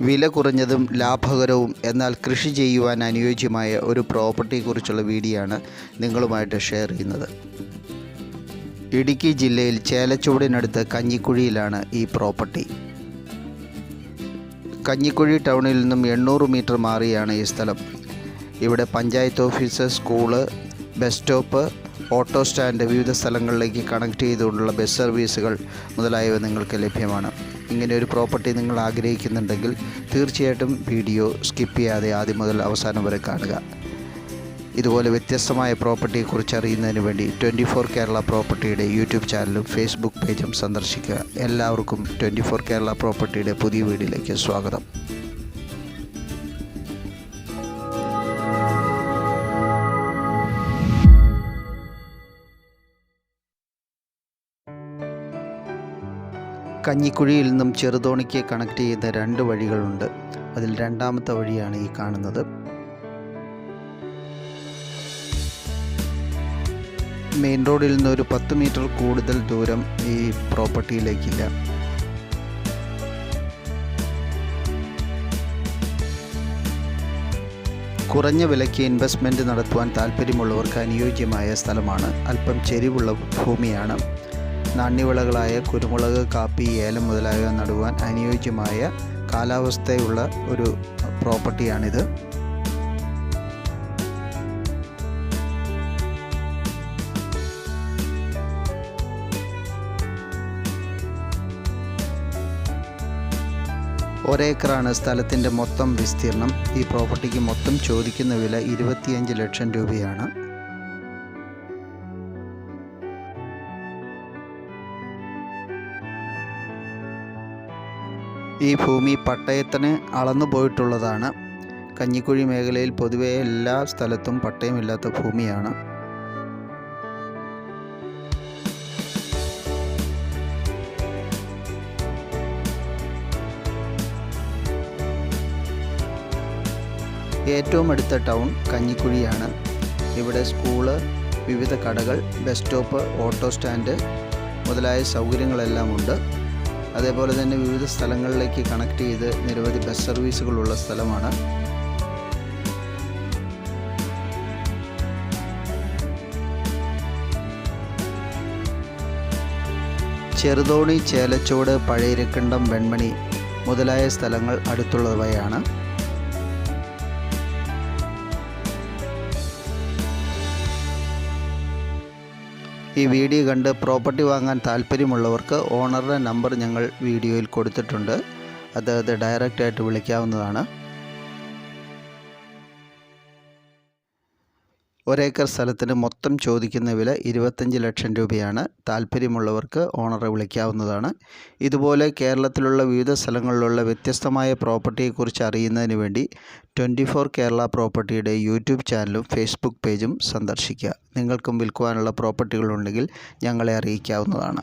വില കുറഞ്ഞതും ലാഭകരവും എന്നാൽ കൃഷി ചെയ്യുവാൻ അനുയോജ്യമായ ഒരു പ്രോപ്പർട്ടിയെക്കുറിച്ചുള്ള വീഡിയോ ആണ് നിങ്ങളുമായിട്ട് ഷെയർ ചെയ്യുന്നത്. ഇടുക്കി ജില്ലയിൽ ചേലച്ചുവടിനടുത്ത് കഞ്ഞിക്കുഴിയിലാണ് ഈ പ്രോപ്പർട്ടി. കഞ്ഞിക്കുഴി ടൗണിൽ നിന്നും എണ്ണൂറ് മീറ്റർ മാറിയാണ് ഈ സ്ഥലം. ഇവിടെ panchayat office school bus stop auto stand വിവിധ സ്ഥലങ്ങളിലേക്ക് കണക്ട് ചെയ്തുകൊണ്ടുള്ള ബസ് സർവീസുകൾ മുതലായവ നിങ്ങൾക്ക് ലഭ്യമാണ്. ഇങ്ങനെ ഒരു പ്രോപ്പർട്ടി നിങ്ങൾ ആഗ്രഹിക്കുന്നുണ്ടെങ്കിൽ തീർച്ചയായിട്ടും വീഡിയോ സ്കിപ്പ് ചെയ്യാതെ ആദ്യം മുതൽ അവസാനം വരെ കാണുക. ഇതുപോലെ വ്യത്യസ്തമായ പ്രോപ്പർട്ടിയെക്കുറിച്ച് അറിയുന്നതിന് വേണ്ടി ട്വന്റി ഫോർ കേരള പ്രോപ്പർട്ടിയുടെ യൂട്യൂബ് ചാനലും ഫേസ്ബുക്ക് പേജും സന്ദർശിക്കുക. എല്ലാവർക്കും ട്വന്റി ഫോർ കേരള പ്രോപ്പർട്ടിയുടെ പുതിയ വീഡിയോയിലേക്ക് സ്വാഗതം. കഞ്ഞിക്കുഴിയിൽ നിന്നും ചെറുതോണിക്ക് കണക്ട് ചെയ്ത രണ്ട് വഴികളുണ്ട്. അതിൽ രണ്ടാമത്തെ വഴിയാണ് ഈ കാണുന്നത്. മെയിൻ റോഡിൽ നിന്ന് ഒരു പത്ത് മീറ്റർ കൂടുതൽ ദൂരം ഈ പ്രോപ്പർട്ടിയിലേക്കില്ല. കുറഞ്ഞ വിലയ്ക്ക് ഇൻവെസ്റ്റ്മെന്റ് നടത്തുവാൻ താല്പര്യമുള്ളവർക്ക് അനുയോജ്യമായ സ്ഥലമാണ്. അല്പം ചെരിവുള്ള ഭൂമിയാണ്. നാണ്യവിളകളായ കുരുമുളക് കാപ്പി ഏലം മുതലായവ നടുവാൻ അനുയോജ്യമായ കാലാവസ്ഥയുള്ള ഒരു പ്രോപ്പർട്ടിയാണിത്. ഒരേക്കറാണ് സ്ഥലത്തിന്റെ മൊത്തം വിസ്തീർണം ഈ പ്രോപ്പർട്ടിക്ക് മൊത്തം ചോദിക്കുന്ന വില ഇരുപത്തിയഞ്ച് ലക്ഷം രൂപയാണ്. ഈ ഭൂമി പട്ടയത്തിന് അളന്നു പോയിട്ടുള്ളതാണ്. കഞ്ഞിക്കുഴി മേഖലയിൽ പൊതുവെ എല്ലാ സ്ഥലത്തും പട്ടയമില്ലാത്ത ഭൂമിയാണ്. ഏറ്റവും അടുത്ത ടൗൺ കഞ്ഞിക്കുഴിയാണ്. ഇവിടെ സ്കൂൾ വിവിധ കടകൾ ബസ് സ്റ്റോപ്പ് ഓട്ടോ സ്റ്റാൻഡ് മുതലായ സൗകര്യങ്ങളെല്ലാം ഉണ്ട്. അതേപോലെ തന്നെ വിവിധ സ്ഥലങ്ങളിലേക്ക് കണക്ട് ചെയ്ത് നിരവധി ബസ് സർവീസുകളുള്ള സ്ഥലമാണ്. ചെറുതോണി ചേലച്ചോട് പഴയരക്കണ്ടം വെൺമണി മുതലായ സ്ഥലങ്ങൾ അടുത്തുള്ളവയാണ്. ഈ വീഡിയോ കണ്ട് പ്രോപ്പർട്ടി വാങ്ങാൻ താല്പര്യമുള്ളവർക്ക് ഓണറുടെ നമ്പർ ഞങ്ങൾ വീഡിയോയിൽ കൊടുത്തിട്ടുണ്ട്. അത് ഡയറക്റ്റായിട്ട് വിളിക്കാവുന്നതാണ്. ഒരേക്കർ സ്ഥലത്തിന് മൊത്തം ചോദിക്കുന്ന വില ഇരുപത്തഞ്ച് ലക്ഷം രൂപയാണ്. താല്പര്യമുള്ളവർക്ക് ഓണറെ വിളിക്കാവുന്നതാണ്. ഇതുപോലെ കേരളത്തിലുള്ള വിവിധ സ്ഥലങ്ങളിലുള്ള വ്യത്യസ്തമായ പ്രോപ്പർട്ടിയെക്കുറിച്ച് അറിയുന്നതിന് വേണ്ടി ട്വന്റി ഫോർ കേരള പ്രോപ്പർട്ടിയുടെ യൂട്യൂബ് ചാനലും ഫേസ്ബുക്ക് പേജും സന്ദർശിക്കുക. നിങ്ങൾക്കും വിൽക്കുവാനുള്ള പ്രോപ്പർട്ടികളുണ്ടെങ്കിൽ ഞങ്ങളെ അറിയിക്കാവുന്നതാണ്.